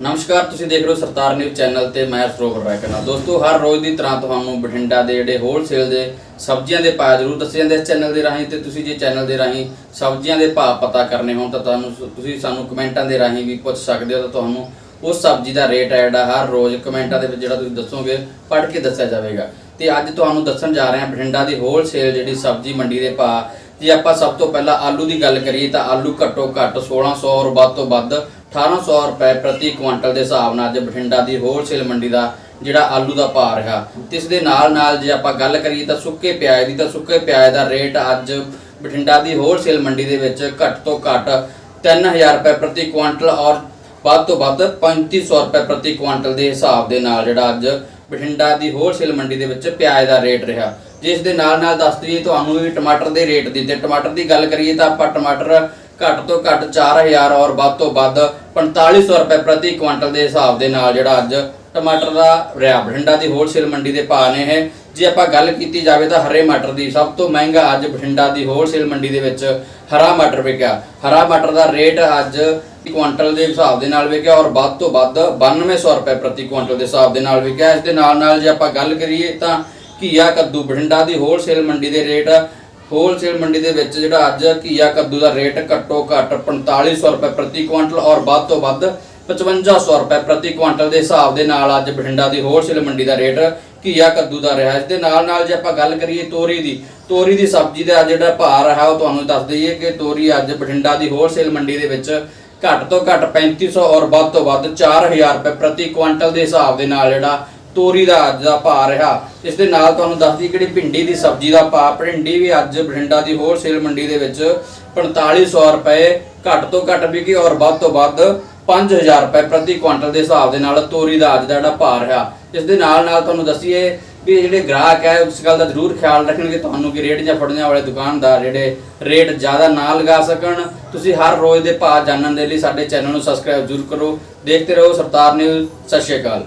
ਨਮਸਕਾਰ, ਤੁਸੀਂ ਦੇਖ ਰਹੇ ਹੋ ਸਰਦਾਰ ਨਿਊਜ਼ ਚੈਨਲ ਤੇ ਮੈਂ ਸਰੋਵਰ ਰਾਇਕਨਾ ਦੋਸਤੋ, ਹਰ ਰੋਜ਼ ਦੀ ਤਰ੍ਹਾਂ ਤੁਹਾਨੂੰ ਬਠਿੰਡਾ ਦੇ ਜਿਹੜੇ ਹੋਲਸੇਲ ਦੇ ਸਬਜ਼ੀਆਂ ਦੇ ਭਾਅ ਜ਼ਰੂਰ ਦੱਸੇ ਜਾਂਦੇ ਇਸ ਚੈਨਲ ਦੇ ਰਾਹੀਂ ਤੇ ਤੁਸੀਂ ਜੇ ਚੈਨਲ ਦੇ ਰਾਹੀਂ ਸਬਜ਼ੀਆਂ ਦੇ ਭਾਅ ਪਤਾ ਕਰਨੇ ਹੋਣ ਤਾਂ ਤੁਹਾਨੂੰ ਤੁਸੀਂ ਸਾਨੂੰ ਕਮੈਂਟਾਂ ਦੇ ਰਾਹੀਂ ਵੀ ਪੁੱਛ ਸਕਦੇ ਹੋ ਤਾਂ ਤੁਹਾਨੂੰ ਉਸ ਸਬਜ਼ੀ ਦਾ ਰੇਟ ਹੈ ਜਿਹੜਾ ਹਰ ਰੋਜ਼ ਕਮੈਂਟਾਂ ਦੇ ਵਿੱਚ ਜਿਹੜਾ ਤੁਸੀਂ ਦੱਸੋਗੇ, ਪੜ੍ਹ ਕੇ ਦੱਸਿਆ ਜਾਵੇਗਾ। ਤੇ ਅੱਜ ਤੁਹਾਨੂੰ ਦੱਸਣ ਜਾ ਰਹੇ ਹਾਂ ਬਠਿੰਡਾ ਦੀ ਹੋਲਸੇਲ ਜਿਹੜੀ ਸਬਜ਼ੀ ਮੰਡੀ ਦੇ ਭਾਅ ਜੇ ਆਪਾਂ ਸਭ ਤੋਂ ਪਹਿਲਾਂ ਆਲੂ ਦੀ ਗੱਲ ਕਰੀਏ ਤਾਂ ਆਲੂ ਘੱਟੋ ਘੱਟ 1600 ਔਰ ਵੱਧ ਤੋਂ ਵੱਧ 1800 ਰੁਪਏ ਪ੍ਰਤੀ ਕੁਇੰਟਲ ਦੇ ਹਿਸਾਬ ਨਾਲ ਅੱਜ ਬਠਿੰਡਾ ਦੀ ਹੋਲਸੇਲ ਮੰਡੀ ਦਾ ਜਿਹੜਾ ਆਲੂ ਦਾ ਭਾਅ ਰਿਹਾ ਤੇ ਇਸ ਦੇ ਨਾਲ ਨਾਲ ਜੇ ਆਪਾਂ ਗੱਲ ਕਰੀਏ ਤਾਂ ਸੁੱਕੇ ਪਿਆਜ਼ ਦੀ, ਤਾਂ ਸੁੱਕੇ ਪਿਆਜ਼ ਦਾ ਰੇਟ ਅੱਜ ਬਠਿੰਡਾ ਦੀ ਹੋਲਸੇਲ ਮੰਡੀ ਦੇ ਵਿੱਚ ਘੱਟ ਤੋਂ ਘੱਟ 3000 ਰੁਪਏ ਪ੍ਰਤੀ ਕੁਇੰਟਲ ਔਰ ਵੱਧ ਤੋਂ ਵੱਧ 3500 ਰੁਪਏ ਪ੍ਰਤੀ ਕੁਇੰਟਲ ਦੇ ਹਿਸਾਬ ਦੇ ਨਾਲ ਜਿਹੜਾ ਅੱਜ ਬਠਿੰਡਾ ਦੀ ਹੋਲਸੇਲ ਮੰਡੀ ਦੇ ਵਿੱਚ ਪਿਆਜ਼ ਦਾ ਰੇਟ ਰਿਹਾ। ਜਿਸ ਦੇ ਨਾਲ ਨਾਲ ਦੱਸ ਦਈਏ ਤੁਹਾਨੂੰ ਵੀ ਟਮਾਟਰ ਦੇ ਰੇਟ ਦੀ ਤੇ ਟਮਾਟਰ ਦੀ ਗੱਲ ਕਰੀਏ ਤਾਂ ਆਪਾਂ ਟਮਾਟਰ ਘੱਟ ਤੋਂ ਘੱਟ 4000 ਔਰ ਵੱਧ ਤੋਂ ਵੱਧ 4500 ਰੁਪਏ ਪ੍ਰਤੀ ਕੁਇੰਟਲ ਦੇ ਹਿਸਾਬ ਦੇ ਨਾਲ ਜਿਹੜਾ ਅੱਜ ਟਮਾਟਰ ਦਾ ਰਿਹਾ। ਬਠਿੰਡਾ ਦੀ ਹੋਲਸੇਲ ਮੰਡੀ ਦੇ ਭਾਅ ਨੇ ਇਹ। ਜੇ ਆਪਾਂ ਗੱਲ ਕੀਤੀ ਜਾਵੇ ਤਾਂ ਹਰੇ ਮਟਰ ਦੀ, ਸਭ ਤੋਂ ਮਹਿੰਗਾ ਅੱਜ ਬਠਿੰਡਾ ਦੀ ਹੋਲਸੇਲ ਮੰਡੀ ਦੇ ਵਿੱਚ ਹਰਾ ਮਟਰ ਵਿਕਿਆ। ਹਰਾ ਮਟਰ ਦਾ ਰੇਟ ਅੱਜ ਕੁਇੰਟਲ ਦੇ ਹਿਸਾਬ ਦੇ ਨਾਲ ਵਿਕਿਆ ਔਰ ਵੱਧ ਤੋਂ ਵੱਧ 9200 ਰੁਪਏ ਪ੍ਰਤੀ ਕੁਇੰਟਲ ਦੇ ਹਿਸਾਬ ਦੇ ਨਾਲ ਵਿਕਿਆ। ਇਸ ਦੇ ਨਾਲ ਨਾਲ ਜੇ ਆਪਾਂ ਗੱਲ ਕਰੀਏ ਤਾਂ ਘੀਆ ਕੱਦੂ, ਬਠਿੰਡਾ ਦੀ ਹੋਲਸੇਲ ਮੰਡੀ ਦੇ ਰੇਟ ਹੋਲਸੇਲ ਮੰਡੀ ਦੇ ਵਿੱਚ ਜਿਹੜਾ ਅੱਜ ਘੀਆ ਕੱਦੂ ਦਾ ਰੇਟ ਘੱਟੋ ਘੱਟ 4500 ਰੁਪਏ ਪ੍ਰਤੀ ਕੁਇੰਟਲ ਔਰ ਵੱਧ ਤੋਂ ਵੱਧ 5500 ਰੁਪਏ ਪ੍ਰਤੀ ਕੁਇੰਟਲ ਦੇ ਹਿਸਾਬ ਦੇ ਨਾਲ ਅੱਜ ਬਠਿੰਡਾ ਦੀ ਹੋਲਸੇਲ ਮੰਡੀ ਦਾ ਰੇਟ ਘੀਆ ਕੱਦੂ ਦਾ ਰਿਹਾ। ਇਸ ਦੇ ਨਾਲ ਨਾਲ ਜੇ ਆਪਾਂ ਗੱਲ ਕਰੀਏ ਤੋਰੀ ਦੀ ਤੋਰੀ ਦੀ ਸਬਜ਼ੀ ਦਾ ਜਿਹੜਾ ਭਾਅ ਰਿਹਾ ਉਹ ਤੁਹਾਨੂੰ ਦੱਸ ਦਈਏ ਕਿ ਤੋਰੀ ਅੱਜ ਬਠਿੰਡਾ ਦੀ ਹੋਲਸੇਲ ਮੰਡੀ ਦੇ ਵਿੱਚ ਘੱਟ ਤੋਂ ਘੱਟ 3500 ਔਰ ਵੱਧ ਤੋਂ ਵੱਧ 4000 ਰੁਪਏ ਪ੍ਰਤੀ ਕੁਇੰਟਲ ਦੇ ਹਿਸਾਬ ਦੇ ਨਾਲ ਜਿਹੜਾ ਤੋਰੀ ਦਾ ਅੱਜ ਦਾ ਭਾਅ ਰਿਹਾ। ਇਸ ਦੇ ਨਾਲ ਤੁਹਾਨੂੰ ਦੱਸਦੀ ਕਿਹੜੀ ਭਿੰਡੀ ਦੀ ਸਬਜ਼ੀ ਦਾ ਭਾਅ। ਭਿੰਡੀ ਵੀ ਅੱਜ ਬਠਿੰਡਾ ਦੀ ਹੋਲਸੇਲ ਮੰਡੀ ਦੇ ਵਿੱਚ 4500 ਰੁਪਏ ਘੱਟ ਤੋਂ ਘੱਟ ਵਿਕੀ ਔਰ ਵੱਧ ਤੋਂ ਵੱਧ 5000 ਰੁਪਏ ਪ੍ਰਤੀ ਕੁਇੰਟਲ ਦੇ ਹਿਸਾਬ ਦੇ ਨਾਲ ਤੋਰੀ ਦਾ ਅੱਜ ਦਾ ਜਿਹੜਾ ਭਾਅ ਰਿਹਾ। ਇਸ ਦੇ ਨਾਲ ਨਾਲ ਤੁਹਾਨੂੰ ਦੱਸੀਏ ਵੀ ਜਿਹੜੇ ਗ੍ਰਾਹਕ ਹੈ ਉਸ ਗੱਲ ਦਾ ਜ਼ਰੂਰ ਖਿਆਲ ਰੱਖਣਗੇ। ਤੁਹਾਨੂੰ ਕਿ ਰੇਟ ਜਾਂ ਫੜਨੇ ਵਾਲੇ ਦੁਕਾਨਦਾਰ ਜਿਹੜੇ ਰੇਟ ਜ਼ਿਆਦਾ ਨਾ ਲਗਾ ਸਕਣ। ਤੁਸੀਂ ਹਰ ਰੋਜ਼ ਦੇ ਭਾਅ ਜਾਣਨ ਦੇ ਲਈ ਸਾਡੇ ਚੈਨਲ ਨੂੰ ਸਬਸਕ੍ਰਾਈਬ ਜ਼ਰੂਰ ਕਰੋ। ਦੇਖਦੇ ਰਹੋ ਸਰਦਾਰ ਨਿਊਜ਼। ਸਤਿ ਸ਼੍ਰੀ ਅਕਾਲ।